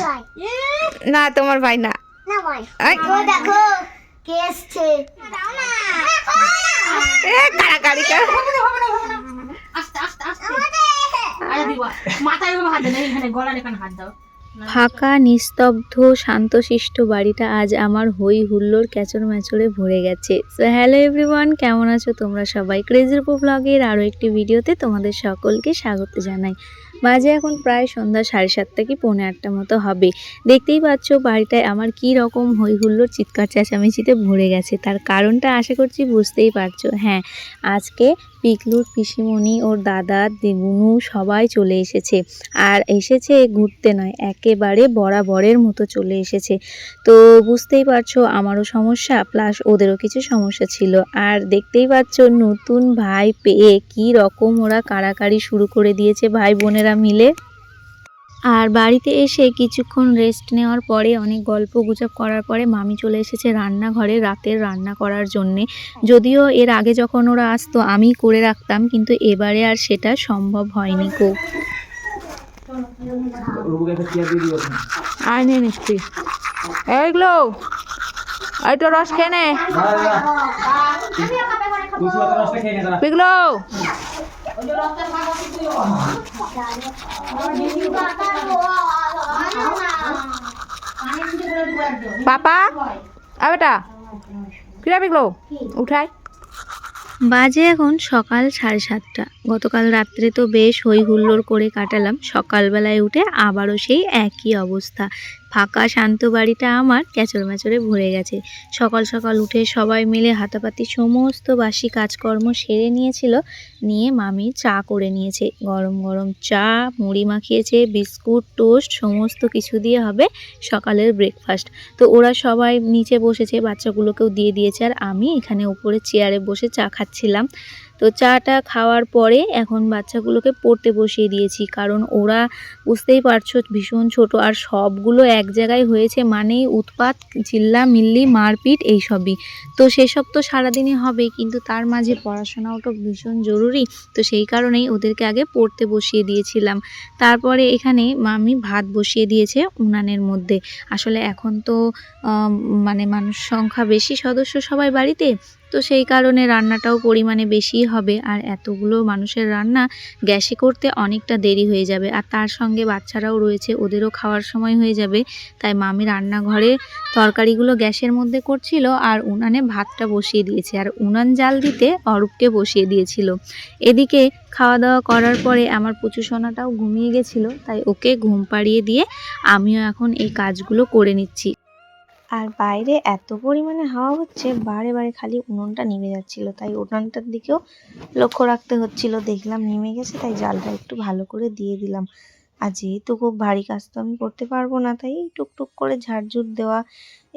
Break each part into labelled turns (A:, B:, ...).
A: ভাই। না তোমার ভাই না।
B: দেখো কে এসছে?
A: এ, কাড়াকাড়ি কর।
C: আস্তে আস্তে আস্তে। আরে দিবা মাথায় হাত দেয় এখানে গলার এখানে হাত দাও।
D: ফাঁকা, নিস্তব্ধ, শান্তশিষ্ট বাড়িটা আজ আমার হই হুল্লোর ক্যাচর ম্যাচরে ভরে গেছে। সো হ্যালো এভরিওয়ান কেমন আছো তোমরা সবাই? ক্রেজির পো ব্লগের আরও একটি ভিডিওতে তোমাদের সকলকে স্বাগত জানাই। বাজে এখন প্রায় সন্ধ্যা সাড়ে সাতটা কি পৌনে আটটা মতো হবে। দেখতেই পাচ্ছ বাড়িটায় আমার কি রকম হই হুল্লোর চিৎকার চেঁচামেচিতে ভরে গেছে। তার কারণটা আশা করছি বুঝতেই পারছ। হ্যাঁ আজকে পিকলুর পিসিমণি ওর দাদা দিগুনু সবাই চলে এসেছে। আর এসেছে ঘুরতে নয়, একেবারে বরাবরের মতো চলে এসেছে। তো বুঝতেই পারছ আমারও সমস্যা প্লাস ওদেরও কিছু সমস্যা ছিল। আর দেখতেই পাচ্ছ নতুন ভাই পেয়ে কি রকম ওরা কাড়াকাড়ি শুরু করে দিয়েছে ভাই বোনেরা মিলে। আর বাড়িতে এসে কিছুক্ষণ রেস্ট নেওয়ার পরে অনেক গল্প গুজব করার পরে মামি চলে এসেছে রান্নাঘরে রাতের রান্না করার জন্যে। যদিও এর আগে যখন ওরা আসতো আমি করে রাখতাম কিন্তু এবারে আর সেটা সম্ভব হয়নি কো
A: আয় নে মিষ্টি। এইগুলো এই রস খেয়ে নে। পিগলো।
D: বাজে এখন সকাল সাড়ে সাতটা। গতকাল রাত্রে তো বেশ হই হুল্লোড় করে কাটালাম। সকালবেলায় উঠে আবারও সেই একই অবস্থা। ফাঁকা শান্ত বাড়িটা আমার ক্যাচর ম্যাচরে ভরে গেছে। সকাল সকাল উঠে সবাই মিলে হাতাপাতি সমস্ত বাসি কাজকর্ম সেরে নিয়েছিল, নিয়ে মামি চা করে নিয়েছে। গরম গরম চা, মুড়ি মাখিয়েছে, বিস্কুট, টোস্ট, সমস্ত কিছু দিয়ে হবে সকালের ব্রেকফাস্ট। তো ওরা সবাই নিচে বসেছে, বাচ্চাগুলোকেও দিয়ে দিয়েছে আর আমি এখানে উপরে চেয়ারে বসে চা খাচ্ছিলাম। তো চাটা খাওয়ার পরে এখন বাচ্চাগুলোকে পড়তে বসিয়ে দিয়েছি, কারণ ওরা বুঝতেই পারছ ভীষণ ছোট আর সবগুলো এক জায়গায় হয়েছে মানেই উৎপাত, চিল্লা, মিল্লি, মারপিট এইসবই। তো সেসব তো সারাদিনই হবে, কিন্তু তার মাঝে পড়াশোনাও তো ভীষণ জরুরি, তো সেই কারণেই ওদেরকে আগে পড়তে বসিয়ে দিয়েছিলাম। তারপরে এখানে মামি ভাত বসিয়ে দিয়েছে উনানের মধ্যে। আসলে এখন তো মানে মানুষ সংখ্যা বেশি, সদস্য সবাই বাড়িতে তো সেই কারণে রান্নাটাও পরিমাণে বেশি হবে। আর এতগুলো মানুষের রান্না গ্যাসে করতে অনেকটা দেরি হয়ে যাবে। আর তার সঙ্গে বাচ্চারাও রয়েছে, ওদেরও খাওয়ার সময় হয়ে যাবে। তাই মামি রান্নাঘরে তরকারিগুলো গ্যাসের মধ্যে করছিল আর উনানে ভাতটা বসিয়ে দিয়েছে। আর উনান জাল দিতে অরূপকে বসিয়ে দিয়েছিল। এদিকে খাওয়া দাওয়া করার পরে আমার পুচু সোনাটাও ঘুমিয়ে গেছিল, তাই ওকে ঘুম পাড়িয়ে দিয়ে আমিও এখন এই কাজগুলো করে নিচ্ছি। আর বাইরে এত পরিমাণে হাওয়া হচ্ছে, বারে বারে খালি উনুনটা নিভে যাচ্ছিল। তাই উনুনটার দিকেও লক্ষ্য রাখতে হচ্ছিল। দেখলাম নেমে গেছে, তাই জালটা একটু ভালো করে দিয়ে দিলাম। আর যেহেতু খুব ভারী কাজ তো আমি করতে পারব না, তাই টুকটুক করে ঝাড়ঝুট দেওয়া,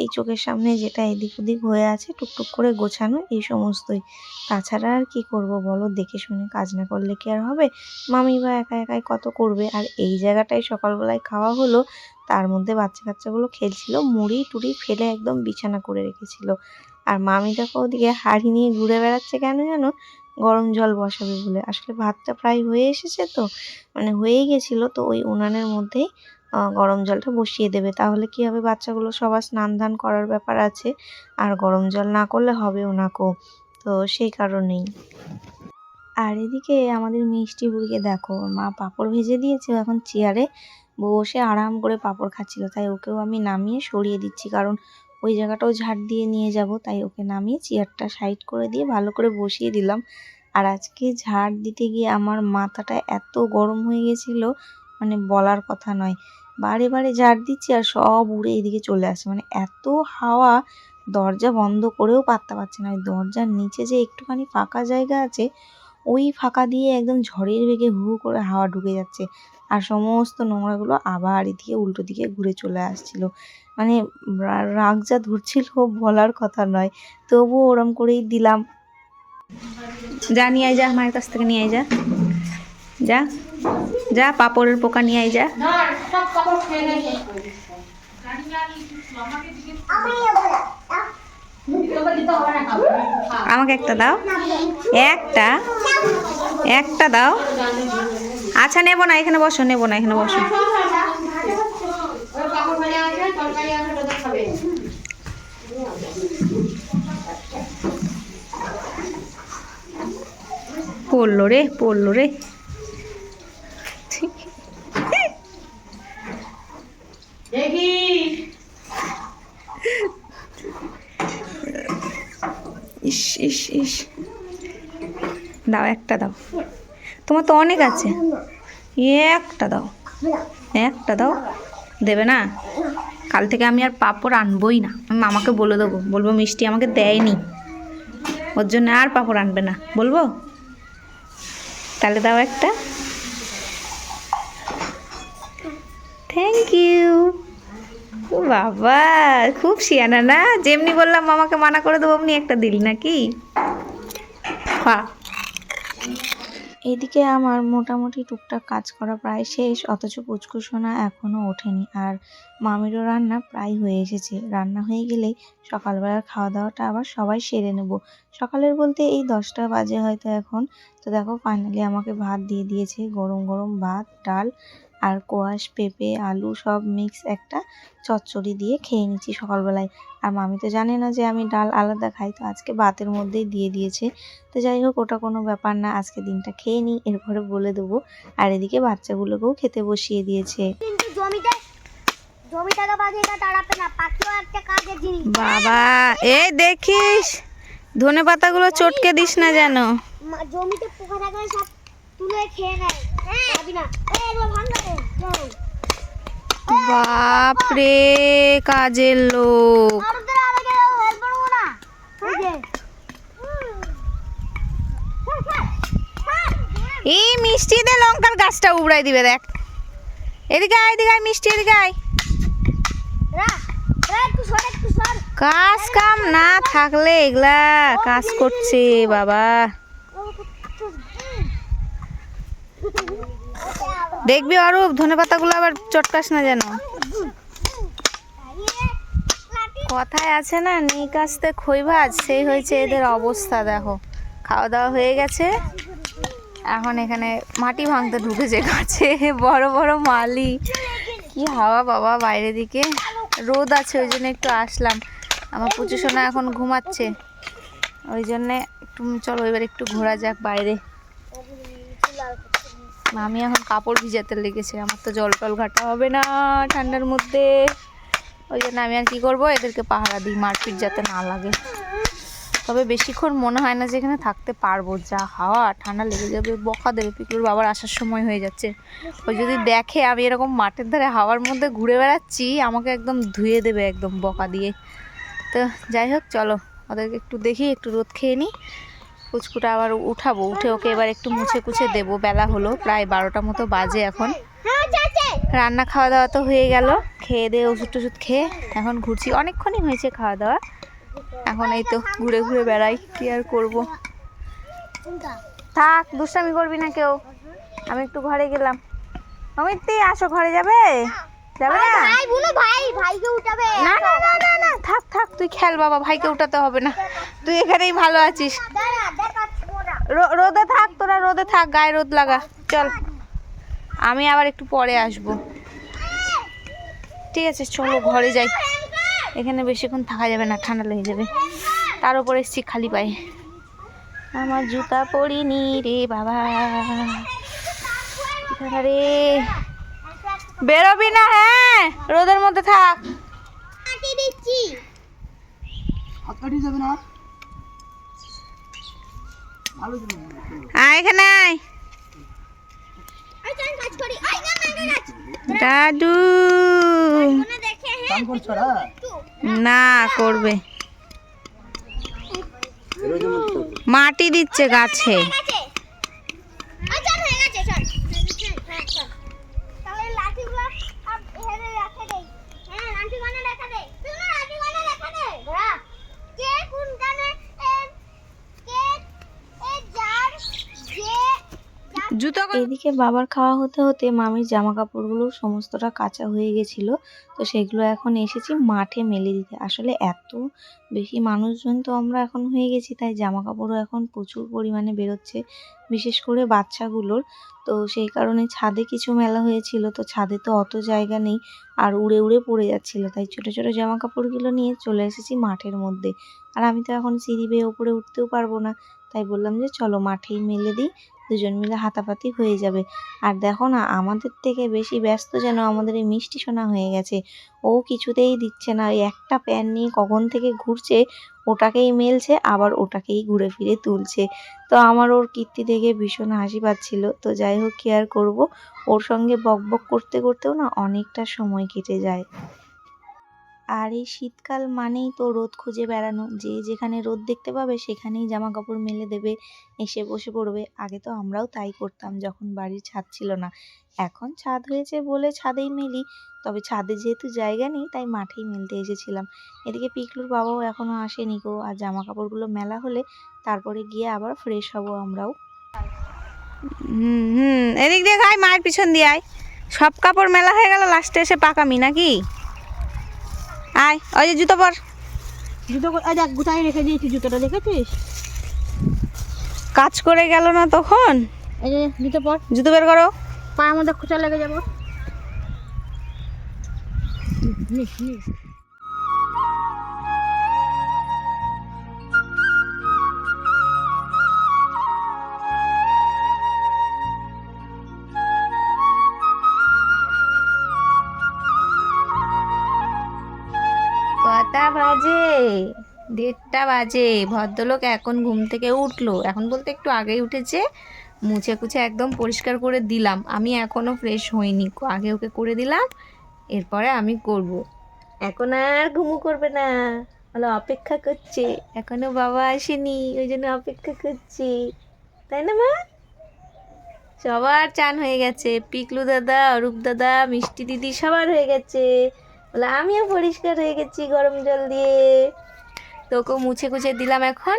D: এই চোখের সামনে যেটা এদিক ওদিক হয়ে আছে টুকটুক করে গোছানো, এই সমস্তই। তাছাড়া আর কি করব বলো? দেখে শুনে কাজ না করলে কি আর হবে? মামি বা একা একাই কত করবে? আর এই জায়গাটায় সকালবেলায় খাওয়া হলো, তার মধ্যে বাচ্চা কাচ্চাগুলো খেলছিল, মুড়ি টুড়ি ফেলে একদম বিছানা করে রেখেছিল। আর মামি দেখো ওদিকে হাঁড়ি নিয়ে ঘুরে বেড়াচ্ছে কেন জানো? গরম জল বসাবে বলে। আসলে ভাতটা প্রায় হয়ে এসেছে তো মানে হয়েই গেছিল তো ওই উনানের মধ্যেই গরম জলটা বসিয়ে দেবে। তাহলে কি হবে? বাচ্চাগুলো সবার স্নান ধান করার ব্যাপার আছে, আর গরম জল না করলে হবে ওনাকেও তো সেই কারণেই। আর এদিকে আমাদের মিষ্টি বুড়িকে দেখো মা পাঁপড় ভেজে দিয়েছে এখন চেয়ারে বসে আরাম করে পাঁপড় খাচ্ছিল। তাই ওকেও আমি নামিয়ে সরিয়ে দিচ্ছি, কারণ ওই জায়গাটাও ঝাড় দিয়ে নিয়ে যাব, তাই ওকে নামিয়ে চেয়ারটা সাইড করে দিয়ে ভালো করে বসিয়ে দিলাম। আর আজকে ঝাড় দিতে গিয়ে আমার মাথাটা এত গরম হয়ে গেছিল মানে বলার কথা নয়। বারে বারে ঝাড় দিচ্ছি আর সব উড়ে এদিকে চলে আসে। মানে এত হাওয়া, দরজা বন্ধ করেও পাত্তা পাচ্ছে না। ওই দরজার নিচে যে একটুখানি ফাঁকা জায়গা আছে, ওই ফাঁকা দিয়ে একদম ঝড়ের বেগে হু করে হাওয়া ঢুকে যাচ্ছে। আর সমস্ত নোংরাগুলো আবার এদিকে উল্টো দিকে ঘুরে চলে আসছিল। মানে রাগ যা ধরছিল বলার কথা নয়, তবুও ওরম করেই দিলাম।
A: যা নিয়ে যা মায়ের কাছ থেকে নিয়ে যা। যা যা, পাপড়ের পোকা নিয়ে যা। আমাকে একটা দাও। একটা একটা দাও। আচ্ছা নেব না এখানে বসো নেব না এখানে বসো। পড়ল রে পড়ল রে। ইস ইস ইস। দাও একটা দাও। তোমার তো অনেক আছে। একটা দাও। একটা দাও। দেবে না? কাল থেকে আমি আর পাঁপড় আনবই না। আমি মামাকে বলে দেবো। বলব, মিষ্টি আমাকে দেয়নি। ওর জন্য আর পাঁপড় আনবে না। বলব? তাহলে দাও একটা। থ্যাংক ইউ বাবা, খুব শিয়ানা না? যেমনি বললাম, মামাকে মানা করে দেবো, অমনি একটা দিল নাকি? খা। এদিকে আমার মোটামুটি টুকটাক কাজ করা প্রায় শেষ, অথচ পুচকু সোনা এখনও ওঠেনি আর মামিরও রান্না প্রায় হয়ে এসেছে। রান্না হয়ে গেলেই সকালবেলার খাওয়া দাওয়াটা আবার সবাই সেরে নেব। সকালের বলতে এই দশটা বাজে হয়তো এখন। তো দেখো ফাইনালি আমাকে ভাত দিয়ে দিয়েছে, গরম গরম ভাত, ডাল আর কোয়াশ পেঁপে আলু সব মিক্স একটা চচ্চড়ি দিয়ে খেয়ে নিচ্ছি সকালবেলায়। আর মামি তো জানে না যে আমি ডাল আলাদা খাই তো আজকে ভাতের মধ্যেই দিয়ে দিয়েছে। তো যাই হোক ওটা কোনো ব্যাপার না আজকে দিনটা খেয়ে নিই এরপরে বলে দেবো। আর এদিকে বাচ্চাগুলোকেও খেতে বসিয়ে দিয়েছে। বাবা এই দেখিস ধনে পাতাগুলো চটকে দিস না যেন।
B: জমিতে পোকা থাকলে সব তুলে খেয়ে নেয় পাবি না এই এগুলো ভাঙা রে চল।
A: বাপ রে কাজের লোক
B: এই
A: মিষ্টি দে লঙ্কার গাছটা উবড়াই দিবে দেখ এদিকে আয় এদিকে আয় মিষ্টি এদিকে আয় কাজ কাম না থাকলে এগুলা কাজ করছে বাবা দেখবি অরূপ, ধনে পাতাগুলো আবার চটকাস না যেন। কথায় আছে না নেই কাছতে খই ভাজ সেই হয়েছে এদের অবস্থা, দেখো। খাওয়া দাওয়া হয়ে গেছে। এখন এখানে মাটি ভাঙতে ঢুকেছে গাছে, বড় বড় মালি। কি হাওয়া বাবা বাইরে দিকে। রোদ আছে, ওই জন্য একটু আসলাম। আমার পুজো সোনা এখন ঘুমাচ্ছে। ওই জন্যে একটু, চলো এবার একটু ঘোরা যাক বাইরে। আমি এখন কাপড় ভিজাতে লেগেছে, আমার তো জল টল ঘাটা হবে না ঠান্ডার মধ্যে। ওই জন্য আমি আর কি করব, এদেরকে পাহারা দিই, মারপিট যাতে না লাগে। তবে বেশিক্ষণ মনে হয় না যে এখানে থাকতে পারব, যা হাওয়া, ঠান্ডা লেগে যাবে, বকা দেবে পিকুর বাবার আসার সময় হয়ে যাচ্ছে। ওই যদি দেখে আমি এরকম মাঠের ধারে হাওয়ার মধ্যে ঘুরে বেড়াচ্ছি, আমাকে একদম ধুয়ে দেবে একদম বকা দিয়ে। তো যাই হোক, চলো, ওদেরকে একটু দেখি, একটু রোদ খেয়ে নিই কুচকুটা আবার উঠাবো, উঠে ওকে এবার একটু মুছে কুছে দেবো। বেলা হলো, প্রায় বারোটা মতো বাজে এখন। রান্না খাওয়া দাওয়া তো হয়ে গেল, খেয়ে দিয়ে ওষুধ টষুধ খেয়ে এখন ঘুরছি। অনেকক্ষণই হয়েছে খাওয়া দাওয়া। এখন এই তো ঘুরে ঘুরে বেড়াই, কি আর করব? থাক, দুষ্টামি করবি না কেউ। আমি একটু ঘরে গেলাম। অমিতি, আসো, ঘরে যাবে? যাবে না?
B: ভাইকে
A: না না না না, থাক থাক, তুই খেল বাবা, ভাইকে উঠাতে হবে না। তুই এখানেই ভালো আছিস
B: দাঁড়া দেখাচ্ছি ওরা
A: রো- রোদে থাক তোরা রোদে থাক গায়ে রোদ লাগা। চল। আমি আবার একটু পরে আসব। ঠিক আছে চলো ঘরে যাই। এখানে বেশিক্ষণ থাকা যাবে না ঠান্ডা লেগে যাবে। তার উপরে এসছি খালি পায়ে। আমার জুতা পরিনি রে বাবা। রে। বেরোবি না হ্যাঁ? রোদের মধ্যে থাক।
B: কাটি দিচ্ছি।
A: আয় এখানে আয়। দাদু।
B: না হ্যাঁ
A: না? করবে। মাটি দিচ্ছে গাছে
B: আছে আচ্ছা হয়ে গেছে চল হ্যাঁ চল তাহলে লাঠিগুলো আর এখানে রেখে দেই হ্যাঁ লাঠি কোনে রেখে দেই তুই না লাঠি কোনে রেখে দে ঘোড়া কে কোনখানে
D: এদিকে বাবার খাওয়া হতে হতে মামির জামা কাপড়গুলো সমস্তটা কাঁচা হয়ে গেছিল, তো সেগুলো এখন এসেছি মাঠে মেলে দিতে। আসলে এত বেশি মানুষজন তো আমরা এখন হয়ে গেছি, তাই জামা কাপড়ও এখন প্রচুর পরিমাণে বেরোচ্ছে, বিশেষ করে বাচ্চাগুলোর। তো সেই কারণে ছাদে কিছু মেলা হয়েছিল, তো ছাদে তো অত জায়গা নেই, আর উড়ে উড়ে পড়ে যাচ্ছিল, তাই ছোট ছোট জামা কাপড়গুলো নিয়ে চলে এসেছি মাঠের মধ্যে। আর আমি তো এখন সিঁড়ি বেয়ে ওপরে উঠতেও পারব না, তাই বললাম যে চলো মাঠেই মেলে দিই দুজন মিলে হাতাপাতি হয়ে যাবে। আর দেখো না, আমাদের থেকে বেশি ব্যস্ত যেন আমাদের এই মিষ্টি সোনা হয়ে গেছে। ও কিছুতেই দিচ্ছে না। ওই একটা প্যান নিয়ে কখন থেকে ঘুরছে, ওটাকেই মেলছে, আবার ওটাকেই ঘুরে ফিরে তুলছে। তো আমার ওর কীর্তি দেখে ভীষণ হাসি পাচ্ছিল। তো যাই হোক, কি আর করব? ওর সঙ্গে বক বক করতে করতেও না অনেকটা সময় কেটে যায়। আর এই শীতকাল মানেই তো রোদ খুঁজে বেড়ানো। যে যেখানে রোদ দেখতে পাবে, সেখানেই জামা কাপড় মেলে দেবে, এসে বসে পড়বে। আগে তো আমরাও তাই করতাম, যখন বাড়ির ছাদ ছিল না। এখন ছাদ হয়েছে বলে ছাদেই মেলি। তবে ছাদে যেহেতু জায়গা নেই, তাই মাঠেই মেলতে এসেছিলাম। এদিকে পিকলুর বাবাও এখনও আসেনি গো। আর জামা কাপড়গুলো মেলা হলে তারপরে গিয়ে আবার ফ্রেশ হব আমরাও।
A: হুম হুম। এদিক দিয়ে খাই মায়ের পিছন দিয়ে আয়। সব কাপড় মেলা হয়ে গেল লাস্টে এসে পাকামি নাকি? আয় ওই যে জুতো পর।
C: জুতো ওই দেখ গুটাই রেখে দিয়েছি জুতোটা দেখেছিস?
A: কাজ করে গেল না তখন?
C: এই যে জুতো পর।
A: জুতো বের করো।
C: পায়ের মধ্যে খোঁচা লেগে যাব। নিস নিস।
A: বাজে। দেড়টা বাজে। ভদ্রলোক এখন ঘুম থেকে উঠল। এখন বলতে একটু আগেই উঠেছে। মুছে কুছে একদম পরিষ্কার করে দিলাম। আমি এখনও ফ্রেশ হইনি। আগে ওকে করে দিলাম। এরপরে আমি করব। এখন আর ঘুমু করবে না। বলো, অপেক্ষা করছে। এখনও বাবা আসেনি। ওই জন্য অপেক্ষা করছি। তাই না মা? সবার চান হয়ে গেছে। পিকলু দাদা, অরূপ দাদা, মিষ্টি দিদি সবার হয়ে গেছে। বলে, আমিও পরিষ্কার হয়ে গেছি গরম জল দিয়ে। তোকেও মুছে কুছে দিলাম এখন।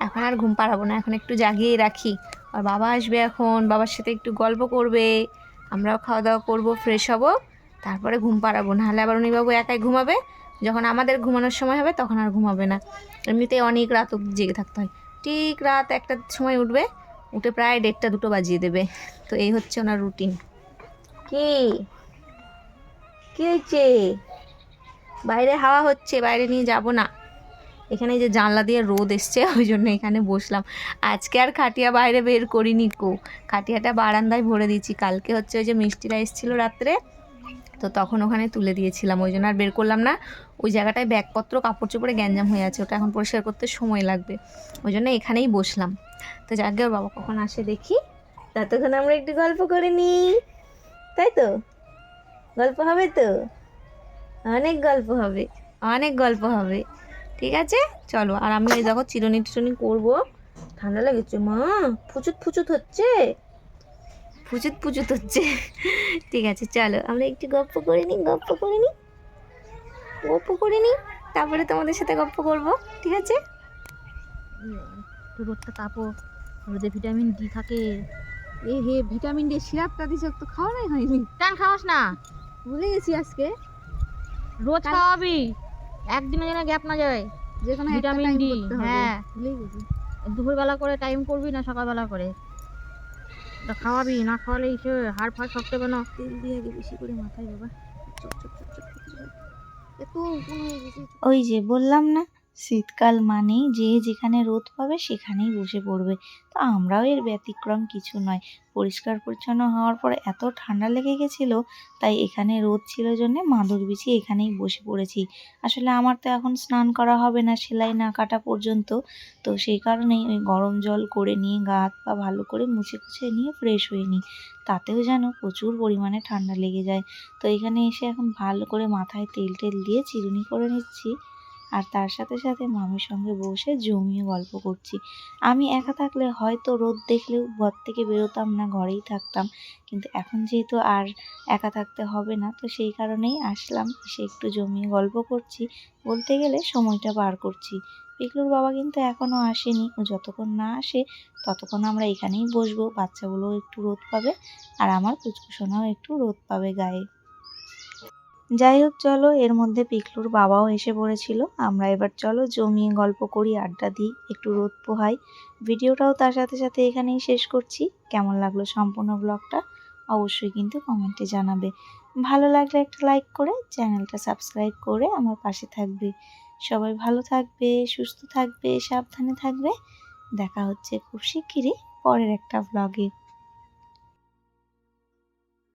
A: এখন আর ঘুম পাড়াবো না, এখন একটু জাগিয়ে রাখি। আর বাবা আসবে এখন, বাবার সাথে একটু গল্প করবে। আমরাও খাওয়া দাওয়া করব ফ্রেশ হব। তারপরে ঘুম পাড়াবো, নাহলে আবার উনিবাবু একাই ঘুমাবে। যখন আমাদের ঘুমানোর সময় হবে, তখন আর ঘুমাবে না। এমনিতে অনেক রাত অব্দি জেগে থাকতে হয়। ঠিক রাত একটার সময় উঠবে, উঠে প্রায় দেড়টা দুটো বাজিয়ে দেবে। তো এই হচ্ছে ওনার রুটিন কি? কি হয়েছে? বাইরে হাওয়া হচ্ছে, বাইরে নিয়ে যাব না। এখানে যে জানলা দিয়ে রোদ এসছে, ওই জন্য এখানে বসলাম। আজকে আর খাটিয়া বাইরে বের করিনি কো। খাটিয়াটা বারান্দায় ভরে দিয়েছি। কালকে হচ্ছে ওই যে মিষ্টিরা এসেছিল রাত্রে, তো তখন ওখানে তুলে দিয়েছিলাম। ওই জন্য আর বের করলাম না। ওই জায়গাটায় ব্যাগপত্র কাপড় চোপড়ে গ্যাঞ্জাম হয়ে আছে। ওটা এখন পরিষ্কার করতে সময় লাগবে। ওই জন্য এখানেই বসলাম। তো যাকে বাবা কখন আসে দেখি। ততক্ষণ আমরা একটু গল্প করে নিই। তাই তো? গল্প হবে তো? অনেক গল্প হবে অনেক গল্প হবে। ঠিক আছে? চলো আর আমি এই দেখো চিরুনি টিরুনি করব। ঠান্ডা লেগেছে মা ফুচুত ফুচুত হচ্ছে? ফুচুত ফুচুত হচ্ছে। ঠিক আছে চলো আমরা একটু গল্প করে নিই গল্প করে নিই। গল্প করে নিই তারপরে তোমাদের সাথে গল্প করব। ঠিক আছে?
C: রোদটা তাপো রোদে ভিটামিন ডি থাকে। এ হে ভিটামিন ডি সিরাপটা দিছে তো খাওয়াই হয়নি। কেন খাওয়াস না? ভুলে গেছি আজকে। রোজ খাওয়াবি। একদিনের জন্য গ্যাপ না যায়।
E: যেখানে
C: ভিটামিন ডি হ্যাঁ।
E: ভুলে গেছি।
C: দুপুরবেলা করে টাইম করবি না সকালবেলা করে। তা খাওয়াবি না খাওয়ালে সে হাড় ফাড় শক্ত হবে না।
E: তেল দিয়ে আগে বেশি করে মাথায় বাবা। এত
D: ওই যে বললাম না শীতকাল মানেই যে যেখানে রোদ পাবে সেখানেই বসে পড়বে। তো আমরাও এর ব্যতিক্রম কিছু নয়। পরিষ্কার পরিচ্ছন্ন হওয়ার পর এত ঠান্ডা লেগে গেছিল, তাই এখানে রোদ ছিল জন্যে মাদুর বিছিয়ে এখানেই বসে পড়েছি। আসলে আমার তো এখন স্নান করা হবে না, সেলাই না কাটা পর্যন্ত। তো সেই কারণেই ওই গরম জল করে নিয়ে গা হাত পা ভালো করে মুছে কুছে নিয়ে ফ্রেশ হয়ে নিই। তাতেও যেন প্রচুর পরিমাণে ঠান্ডা লেগে যায়। তো এখানে এসে এখন ভালো করে মাথায় তেল টেল দিয়ে চিরুনি করে নিচ্ছি। আর তার সাথে সাথে মামির সঙ্গে বসে জমিয়ে গল্প করছি। আমি একা থাকলে হয়তো রোদ দেখলেও ঘর থেকে বেরোতাম না, ঘরেই থাকতাম। কিন্তু এখন যেহেতু আর একা থাকতে হবে না, তো সেই কারণেই আসলাম। এসে একটু জমিয়ে গল্প করছি। বলতে গেলে সময়টা পার করছি। পিকলুর বাবা কিন্তু এখনও আসেনি। ও যতক্ষণ না আসে, ততক্ষণ আমরা এখানেই বসবো। বাচ্চাগুলোও একটু রোদ পাবে আর আমার পুচকুসোনাও একটু রোদ পাবে গায়ে। যাই হোক, চলো, এর মধ্যে পিকলুর বাবাও এসে পড়েছিল। আমরা এবার চলো, জমিয়ে গল্প করি, আড্ডা দিই, একটু রোদ পোহাই। ভিডিওটাও তার সাথে সাথে এখানেই শেষ করছি। কেমন লাগল সম্পূর্ণ ব্লগটা অবশ্যই কিন্তু কমেন্টে জানাবে। ভালো লাগলে একটা লাইক করে, চ্যানেলটা সাবস্ক্রাইব করে আমার পাশে থাকবে। সবাই ভালো থাকবে, সুস্থ থাকবে, সাবধানে থাকবে। দেখা হচ্ছে খুব শিগগিরই পরের একটা ব্লগে।